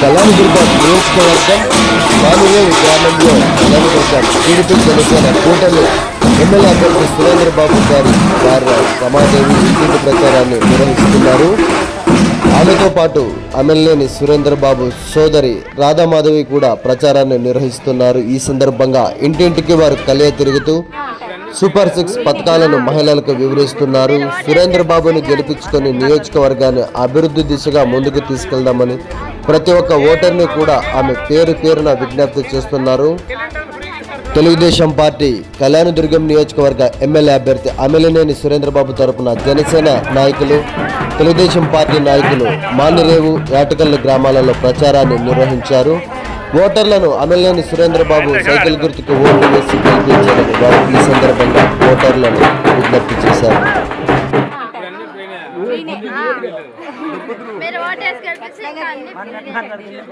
కళ్యాణదుర్గ నియోజకవర్గ మామిరేవు గ్రామంలో కళ్యాణదుర్గం టీడీపీ జనసేన కూటమి ఎమ్మెల్యే అభ్యర్థి సురేంద్ర బాబు గారి వారి రమాదేవి ఇంటింటి ప్రచారాన్ని నిర్వహిస్తున్నారు. ఆమెతో పాటు ఎమ్మెల్యేని సురేంద్ర బాబు సోదరి రాధామాధవి కూడా ప్రచారాన్ని నిర్వహిస్తున్నారు. ఈ సందర్భంగా ఇంటింటికి వారు కలియ తిరుగుతూ సూపర్ సిక్స్ పథకాలను మహిళలకు వివరిస్తున్నారు. సురేంద్ర బాబుని గెలిపించుకొని నియోజకవర్గాన్ని అభివృద్ధి దిశగా ముందుకు తీసుకెళ్దామని ప్రతి ఒక్క ఓటర్ని కూడా ఆమె పేరు పేరున విజ్ఞప్తి చేస్తున్నారు. తెలుగుదేశం పార్టీ కళ్యాణదుర్గం నియోజకవర్గ ఎమ్మెల్యే అభ్యర్థి అమిలినేని సురేంద్రబాబు తరపున జనసేన నాయకులు తెలుగుదేశం పార్టీ నాయకులు మానిరేవు యాటకల్లు గ్రామాలలో ప్రచారాన్ని నిర్వహించారు. ఓటర్లను అమిలినేని సురేంద్రబాబు సైకిల్ గుర్తుకు ఓటు వేసి గెలిపించాలని వారు ఈ సందర్భంగా ఓటర్లను విజ్ఞప్తి చేశారు. మీరు అన్ని ఫ్రీనే.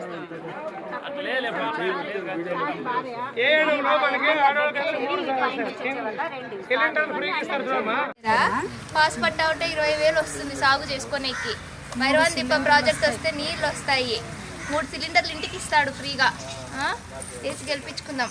పాస్పోర్ట్ అవుట్ ఇరవై వేలు వస్తుంది సాగు చేసుకునేకి. మైరవన్ దీపం ప్రాజెక్ట్ వస్తే నీళ్ళు వస్తాయి. మూడు సిలిండర్లు ఇంటికి ఇస్తాడు ఫ్రీగా? వేసి గెలిపించుకుందాం?